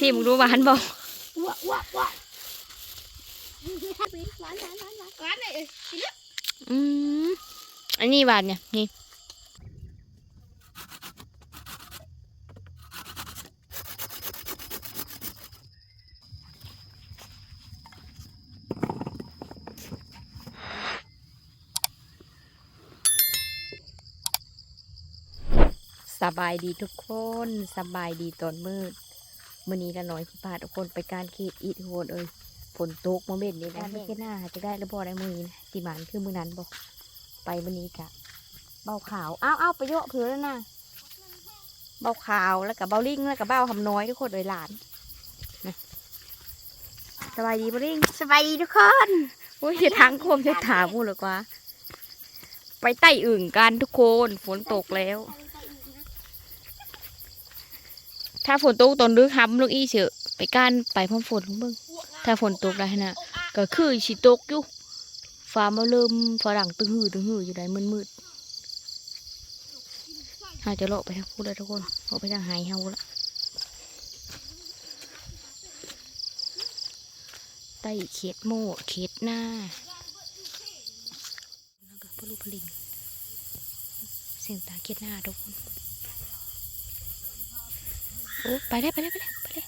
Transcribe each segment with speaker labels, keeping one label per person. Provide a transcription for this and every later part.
Speaker 1: ชิมดูหวานบ่
Speaker 2: ว้าวว้าวว้าวหวานหวานหวานหวานหวานเลยกินแล้ว
Speaker 1: อืมอันนี้หวานเนี่ยนี่สบายดีทุกคน สบายดีตอนมืด มื่อนี้ละน้อยที่พาทุกคนไปการเขตอีทโหดเอ้ยฝนตกมาเบ็ดนี่นะไม่ใช่หน้าจะได้หรือบ่ได้มือนี้นะตีหมานคือมือนั้นบอกไปวันนี้กะเบาขาวอ้าวอ้าวไปโยกเผือแล้วนะเบาขาวแล้วกับเบาลิงแล้วกับเบาทำน้อยทุกคนเลยหลานนะสบายดีเบาลิง
Speaker 2: สบายดีทุกคน
Speaker 1: โอ้ยจะทางโคมจะถามมูเลยกว่า ไปไต่อึ่งกันทุกคน ฝนตกแล้ว ถ้าฝนตกตอนดึกห้ำลูกอีเฉอไปก้านไปพร้อมฝนเบิ่งถ้าฝนตกได้นะก็คือสิตกอยู่ฟ้ามาเริ่มฝรั่งตึงหือตึงหืออยู่ได้มืดมืดๆอาจะเลาะไปทางพูดแล้วทุกคนเลาะไปทางหายเฮาละไต่เขตโม่เขตหน้าแล้วก็พลุพลิงเสียงตาเขตหน้าทุกคน โอ้ไปเลยไปเลยไปเลยไปเลย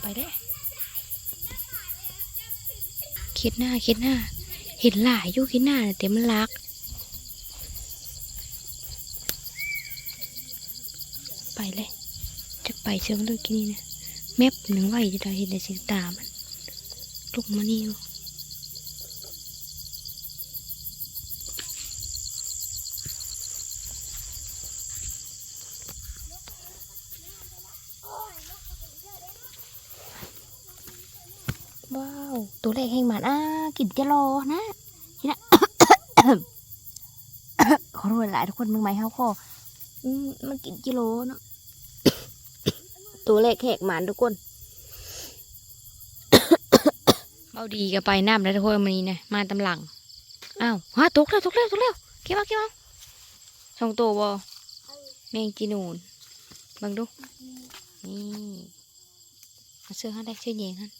Speaker 1: ไปได้ คิดหน้าคิดหน้า เห็นหลายอยู่คิดหน้าน่ะแต่มันรักไปเลย จะไปเชิงเลยกินนี่นะแมบหนึ่งไหวจะได้เห็นในสีตามันลงมานี่อยู่ ว้าว ตัวเล็ก แห่งหมันอ่ากินจะรอนะทีนะขอโทษหลายทุกคนมึงไหมเฮาขออืมมันกินกิโลเนาะตัวเล็กแหกหมันทุกคนเอาดีก็ไปน้ำแล้วทุกคนมันนี้นะมาตำหลังอ้าวฮะตกแล้วตกแล้วตกแล้วเก็บเอาเก็บเอาช่องโตบอแมงจีนูนบังดูนี่เอาเสื้อห้าได้เสื้อเหยงฮัน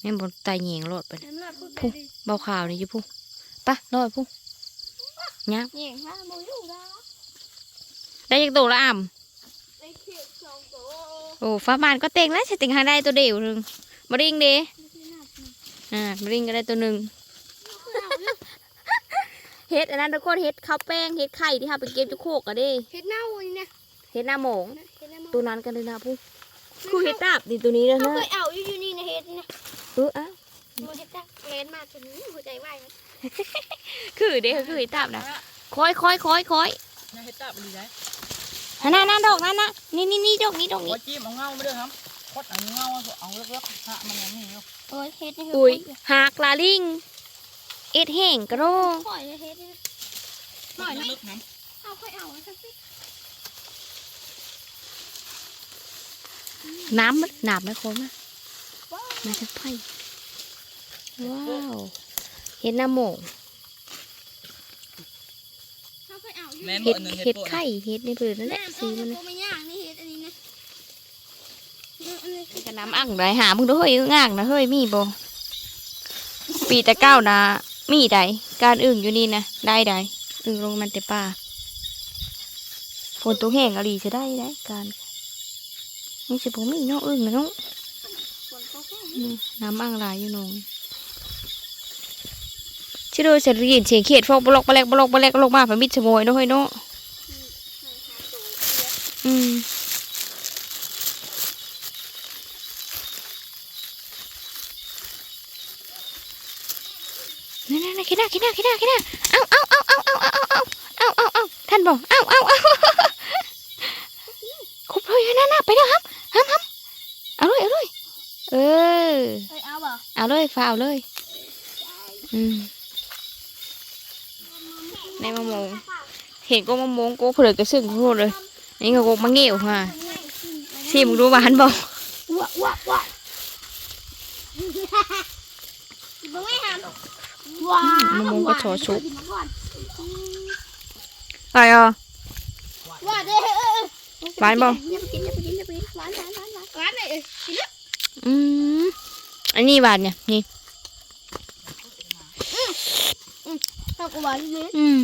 Speaker 1: แม่นบนไตเหยงโลดไป
Speaker 2: น้ำลายพูดไป
Speaker 1: พุ่ง
Speaker 2: ดิ
Speaker 1: เบาขาวนี่อยู่พุ่งปะลอยพุ่งยับ
Speaker 2: เหย่งว่าโมยู่แล้ว
Speaker 1: ได้ยังโตละอ่
Speaker 2: ไอ้เขียดสองตัวำ
Speaker 1: โอ้ฟ้าบานก็เต็งแล้วใช้เต็งหาได้ตัวเดียวหนึ่งมาริงเด้อ่ามาริงก็ได้ตัวหนึ่งเฮ็ดอันนั้นทุกคนเฮ็ดข้าวแป้งเฮ็ดไข่ที่เราไปเก็บจุโคกอะเด้
Speaker 2: เห็ดเน่านี่นะ
Speaker 1: เฮ็ดหน้าหมง
Speaker 2: เห็ดเน่า
Speaker 1: ตัวนั้นกันเลยนะพุ่งคือเฮ็ดดาบดีตัวนี้แล้ว
Speaker 2: เขา
Speaker 1: นะ
Speaker 2: เคยเอาอยู่อยู่นี่นะเห็ดนี่นะ
Speaker 1: เอออะ
Speaker 2: โมเห็ดจ้ะเลนมาจนหัวใจวายมัน
Speaker 1: คือเด้คือเฮ็ดดาบนะคอยคอยคอยคอย
Speaker 3: ยังเฮ็ดตับดีได้
Speaker 1: อันนั่นนั่นดอกนั่นนะนี่นี่นี่ดอกนี้ดอก
Speaker 3: โอ้
Speaker 1: นี้
Speaker 3: ยจิ้มเอาเงาไม่ได้ครับคดเอาเงาเอาเลิกๆฮะมันยังนี่อยู่
Speaker 2: โอ้ยเห็ดนี่
Speaker 1: อุ้ยหากลาลิงเอ็ดแห้งกระโด
Speaker 2: ปล่อยเห็ดนี่
Speaker 3: หน่อยลึกนะ
Speaker 2: เอาค่อยเอาสักสิ
Speaker 1: น้ำมันหนาบไหมโคมนะ
Speaker 2: ว้าว
Speaker 1: มาจากไผ่ว้าว เห็ดหน้าโหมง
Speaker 2: เขาค่อยเอาอยู่
Speaker 3: แม่น
Speaker 1: เห็
Speaker 3: บ่
Speaker 1: ด
Speaker 3: อันหนึง
Speaker 1: เห็
Speaker 3: เฮ็
Speaker 1: ด
Speaker 3: ดโปะ
Speaker 1: ไข่เห็ดในผืนนั่นแห
Speaker 2: แม่
Speaker 1: ละ
Speaker 2: เอา
Speaker 1: สีมัน
Speaker 2: โม
Speaker 1: นะ
Speaker 2: ไม่ยากนี่เห็ดอันนี้นะอันนี้
Speaker 1: กระน้ำอ่างไรหามึงดูเฮ้ยอึ้งอ่างนะเฮ้ยมีบ่ปีแต่เก้านะมีใดการอึ่งอยู่นี่นะได้ใดอึ่งลงมันแต่ป่าฝนตกแห้งอะลีจะได้ได้การนี่สิผมมีน้องอึ่งนะน้อง
Speaker 2: ฝ น้ำ
Speaker 1: อ่างลายอยู่นองชิโดยเสร็จยินเสียงเขียดฟอกบล็อกบล็อกบล็อกบล็อกบล็อกมาฝามิดขโมยเนาะเฮ้ยเนาะอืมนั่นนั่นคิดหน้าคิดหน้าคิดหน้าคิดหน้าเอาเอาเอาเอาเอาเอาเอาเอาเอาเอาท่านบอกเอาเอาเอาคุบเลยนั่นน่ะไปแล้วครับฮัมฮัมเอาเลยเอาเลย เออ
Speaker 2: เอ้ยเอาบ่
Speaker 1: เอาเลยฟ้าเอาเลยอืมในมะม่วงเห็นก็มะม่วงก็เผือกกระซึ่งโคตรเลยนี่ก็กมะเงี้ยวค่ะชิมดูหวานบอก
Speaker 2: ว้าวว้าวว้าวบ่ไม่หามว้ามะ
Speaker 1: ม่วงก็โชว์ชุบ
Speaker 2: หวาน
Speaker 1: อะไรอะ
Speaker 2: หวานเลยเออเออ
Speaker 1: หวานบ่
Speaker 2: อย่าไปกินอย่าไปกินอย่าไปกินหวานหวานหวานหวานหวานเลยเออกินแล้ว
Speaker 1: อืมอันนี้หวานเนี่ยนี่
Speaker 2: ชอบหวานเลย
Speaker 1: อืม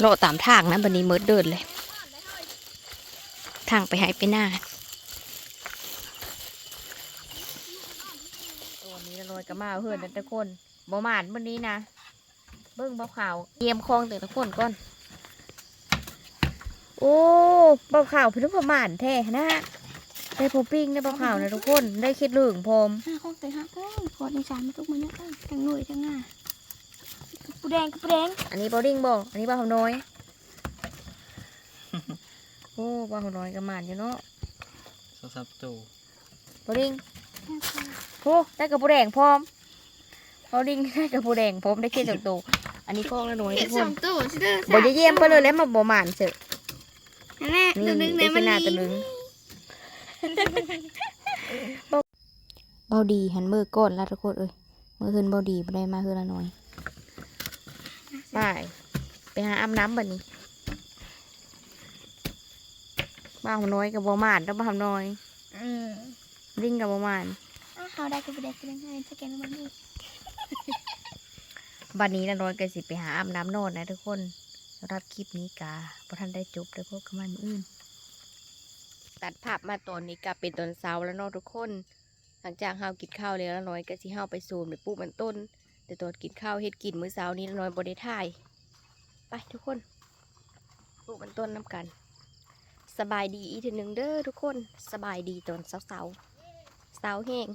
Speaker 1: โลตามทางนะบันนี้เมิดเดินเลย ทางไปหายไปหน้าตัวนี้ลอยก็มาเพื่อนนะทุกคนบ่หมานวันนี้นะเบิ้งเบาขาวเตรียมคลองแต่ละคนก่อน โอ้เบาขาวเพิ่นประมาณแท้นะฮะได้พอปิ้งได้เบาขาวนะทุกคน ได้คิดเหลืองพร้อม
Speaker 2: ห้าข้องเตะห้าข้องพอในจานมาทุกมื้อนะทั้งหน่วยทั้งหน้าปูแดงกับปูแดง
Speaker 1: อันนี้เบาดิ้งบ่อันนี้เบาหำน้อย โอ้เบาหำน้อยก็หมานอยู่เนาะ
Speaker 3: สสับตู
Speaker 1: เบาดิ้งโอ้ได้กับปูแดงพร้อมเบาดิ้งได้กับปูแดงพร้อมได้คิดจากตัวอันนี้คลองละหน่วย
Speaker 2: เห็
Speaker 1: ทุ
Speaker 2: ด
Speaker 1: กค
Speaker 2: สอนงตัวใช่ไหม
Speaker 1: บ่จะเยี่ยมไปเลยแล้วมาบ่หมานเสอะ
Speaker 2: นั่น แหละ
Speaker 1: นี่
Speaker 2: ตัวนึง
Speaker 1: ได้
Speaker 2: เนี่ย
Speaker 1: ข
Speaker 2: มัน
Speaker 1: นาดตัว
Speaker 2: มี
Speaker 1: นึงเบาดีหันมือก้นแล้วทุกคนเอ้ยมือขึ้นเบาดีบ่ได้มาคือละหน่อยไปไปหาอาบน้ำบัดนี้บ้าหำน้อยกับบ่หมานแล้วบ้าหำน้อย
Speaker 2: อืม
Speaker 1: ดิ้งกับบ่หมาน
Speaker 2: อะเขาได้กับปูแดงปูแดงให้สแกนมันนี่
Speaker 1: บัดนี้ละน้อยก็สิไปหาอาบน้ำนอนนะทุกคน สำหรับคลิปนี้กาพอท่านได้จบได้พบกันมันอื่น ตัดภาพมาตอนนี้ก็เป็นตอนเช้าแล้วเนาะทุกคน หลังจากเฮากินข้าวแล้วละน้อยก็สิเฮาไปซูมไปปลูกมันต้น แต่ตอนกินข้าวเฮ็ดกินมื้อเช้านี้ละน้อยบ่ได้ถ่าย ไปทุกคนปลูกมันต้นน้ำกัน สบายดีอีกทีหนึ่งเด้อทุกคนสบายดีตอนเช้าเช้าๆเช้าแห้ง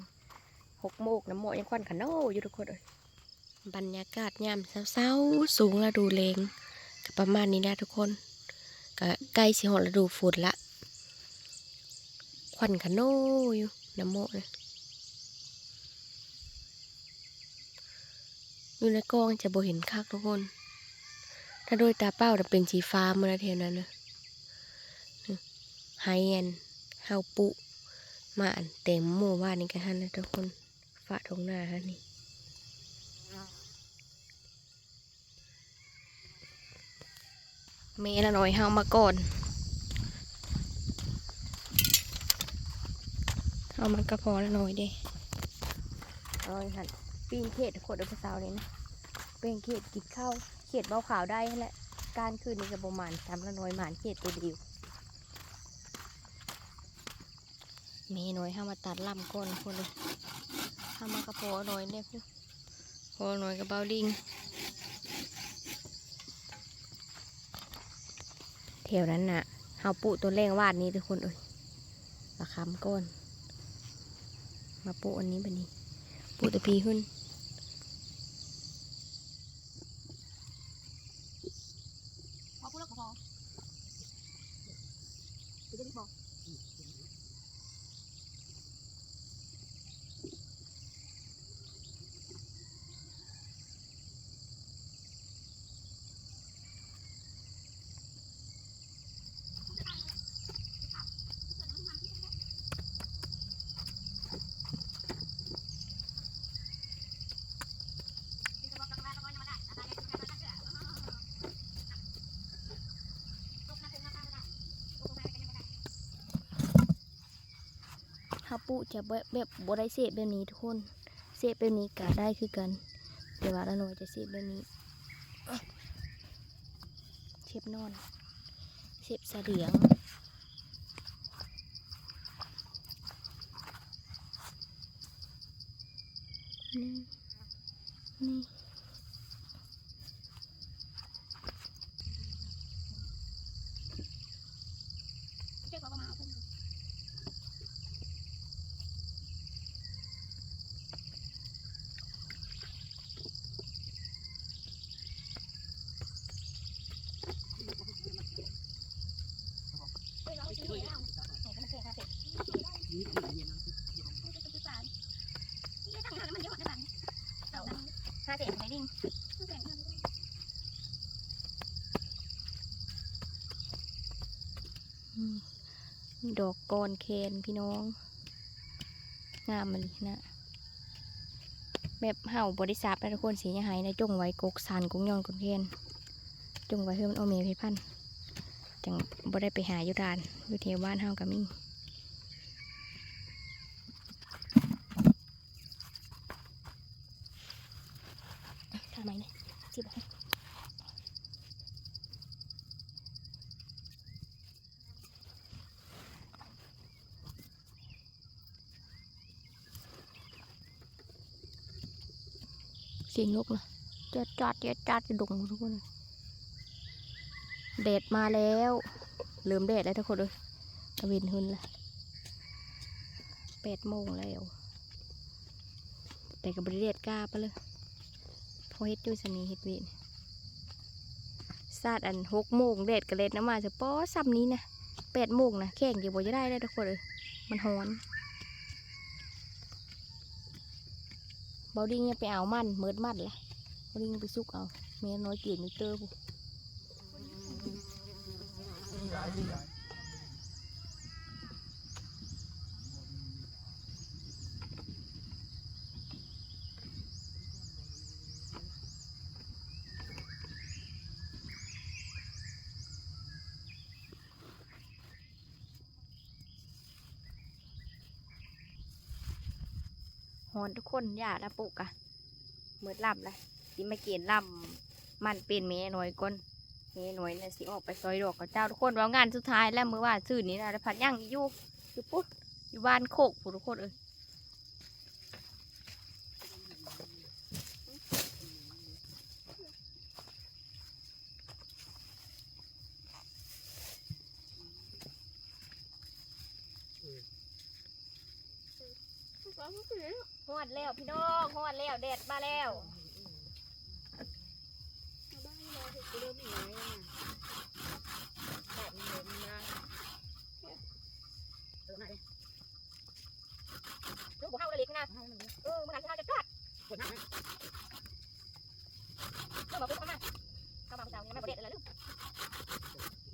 Speaker 1: หกโมงน้ำหมอยังควันขะโนอยู่ทุกคนเอ้ยบรรยากาศยามเศร้าๆสูงระดูเลง ก็ประมาณนี้นะทุกคนก็ใกล้สิหอดฤดูฝนละควันขะโนอยู่น้ำโมนะอยู่ในกล้องจะบ่เห็นคักทุกคน ถ้าโดยตาเป้าจะเป็นสีฟ้าเมื่อเทียนั้นนะไฮแอนเฮาปุมาอันเต็มหมู่บ้านนี่กันฮะนะทุกคนฝาทงหน้าฮะนี่ เมละหน่อยเฮามาก่อนเอามันก็พอละหน่อยเด้เอาอีหันปีนเขตขวดเดือสาวเลยนะเป็นเขตกินข้าวเขตเบาขาวได้นั่นแหละการคืนนี้กับประมาณทำละหน่อยหมานเขตตัวเดียวเมหน่อยเฮามาตัดลำก่อนคนเลยเฮามากระโปงหน่อยเนี่ยพูพอหน่อยกับเบาดิง แถ วนั้นน่ะเฮาปุตัวแรงวาดนี้ทุกคนเอ้ยระคำก้น มาปุอันนี้บันนี้ ปุตะพีขึ้น
Speaker 2: พอพูดแล้วก็พอจะได้บอก
Speaker 1: เฮา ปุจะแบบแบบบได้เสพแบบนี้ทุกคนเสพแบบนี้ก็ได้คือกันแต่ว่าละหน่อยจะเสพแบบนี้เสพนอนเสพเสลียง นี่นี่
Speaker 2: เจ๊ก็มาเอาเพิ่ม
Speaker 1: ห้าเสพไปดิ้ง ดอกกอนเคนพี่น้อง งามมันเลยนะแบบเห่าบริษัททุกคนสียังไงนะจงไว้กกสันกุ้งยองกงเทียนจงไว้เพื่อมันโอเมพชรพันธ์จังบ่ได้ไปหายู่ร้านอยู่แถวบ้านเฮากับมี่ทำไมเนี่ยจิบ เสียงนกนะจัดจัดจัดจัดจะดงทุกคนเดดมาแล้วเริ่มเดดแล้วทุกคนเลยตะเวนหุ่นละแปดโมงแล้ว แต่กับบริเดดกล้าปะเลยพอเฮ็ดด้วยสนีเฮ็ดเวนซาดอันหกโมงเดดกระเล็ดน้ำมาจะป้อซ้ำนี้นะแปดโมงนะแข่งอยู่บ่จะได้เลยทุกคนเลยมันฮ้อน บอดิ้งเนี่ยไปเอามันเมิดมัดละบอดิ้งไปซุกเอาเมียน้อยเกลียดมิเตอร์ผู้ ฮอนทุกคนอย่าละปุกอะเมือลำเละสิมาเกียนลำมันเป็นเมยหน้อยก้นเมยหน้อยนะสิออกไปซอยดอกกับเจ้าทุกคนว่างานสุดท้ายแล้วมือว่าซื่อนี้นะพัดย่างอยู่อยู่ปุ๊บอยู่บ้านโคกผู้ทุกคนเอ้ย ฮอดแล้วพี่น้องฮอดแล้วแดดมาแล้วลูกบุเข้าเลยนะเออมันหันทางจะจอดเจ้าบอกปุ๊บเข้ามาเข้ามาเจ้ายังไม่ประเด็นอะไรลูกเป็นเล็ก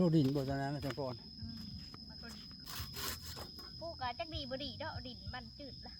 Speaker 3: โทดินบ่ตอนนั้นนะจังก่อน
Speaker 1: ปลูกอะจักดีบ่ดีเด้อดินมันจืดละ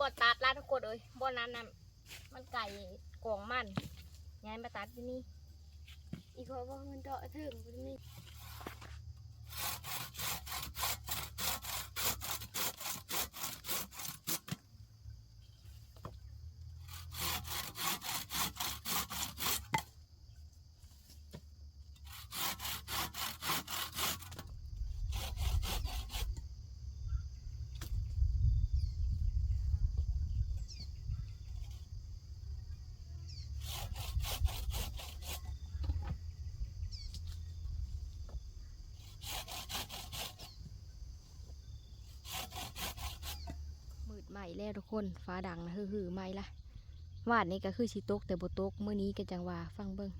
Speaker 1: บ่ตัดละทุกคนเอ้ยบ่นั้นน่ะมันไก่กองมันยายมาตัดที่นี่
Speaker 2: อีกคนว่ามันเดาะถึงมัน
Speaker 1: แล้วทุกคนฟ้าดังนะฮือๆไม่ละวาดนี้ก็คือสิตกแต่บ่ตกเมื่อนี้ก็จังว่าฟังเบิ่ง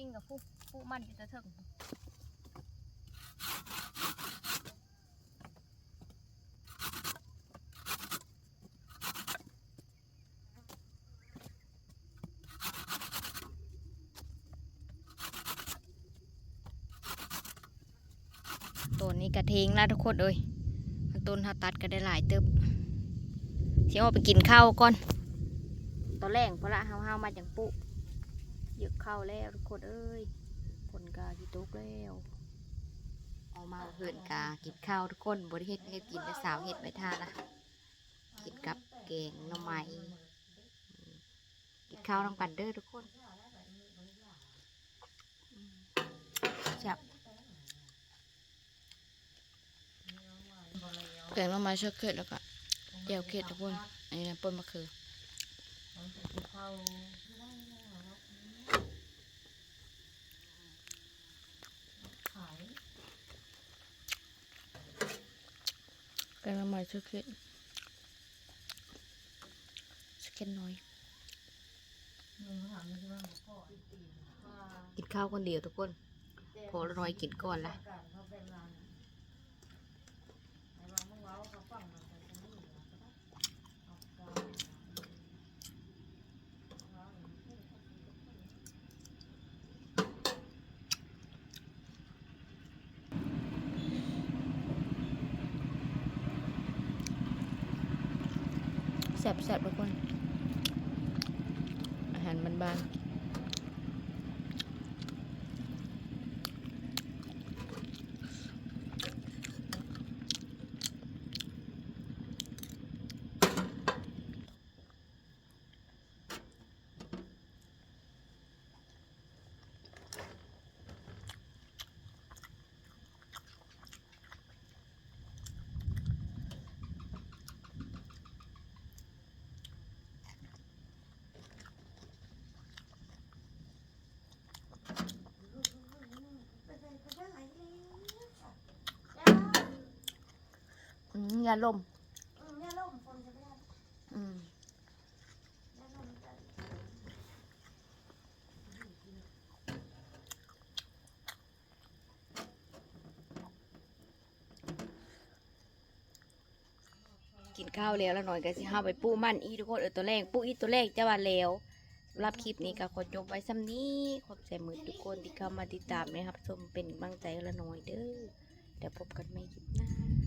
Speaker 1: โมดิ้งกับผู้ผู้มันอยู่จะถึงตัวนี้กระเทงแล้วทุกคนเอ้ยมันต้นเขาตัดก็ได้หลายเติบเสียเอาไปกินข้าวก่อนตอนแรกพระละเฮาเฮาๆมาจากปุ๊ เยอะข้าวแล้วทุกคนเอ้ยผลกาที่ตกแล้วเอามาเพื่อนกากินข้าวทุกคนบริเฮ็ดเฮ็ดกินแต่สาวเฮ็ดไว้ทานนะกินกับแกงหน่อไม้กินข้าวน้ำกันเด้อทุกคนจับแกงหน่อไม้เชือกเข็ดแล้วก็แจ่วเข็ดทุกคนอันนี้นะป่นมะเขือ แกงหน่อไม้เชือกเข็ดเชือกเข็ตน้อยกินข้าวคนเดียวทุกคน พอร้อยกินก่อนละ แสบแซ่บทุกคน อาหารบ้านๆ อืมยาลม
Speaker 2: เนี่ยล่มฝนจะไม่ได้
Speaker 1: อืม
Speaker 2: เนี่ยล่มจะ
Speaker 1: กินข้าวแล้วแล้วหน่อยก็สิห้าไปปูมันอีทุกคนเออตัวแรกปูอีตัวแรกจะว่าแล้วรับคลิปนี้ก็ขอจบไว้ซ้ำนี้ขอบใจมือทุกคนที่เข้ามาติดตามนะครับชมเป็นกำลังใจละหน่อยเด้อเดี๋ยวพบกันใหม่คลิปหน้า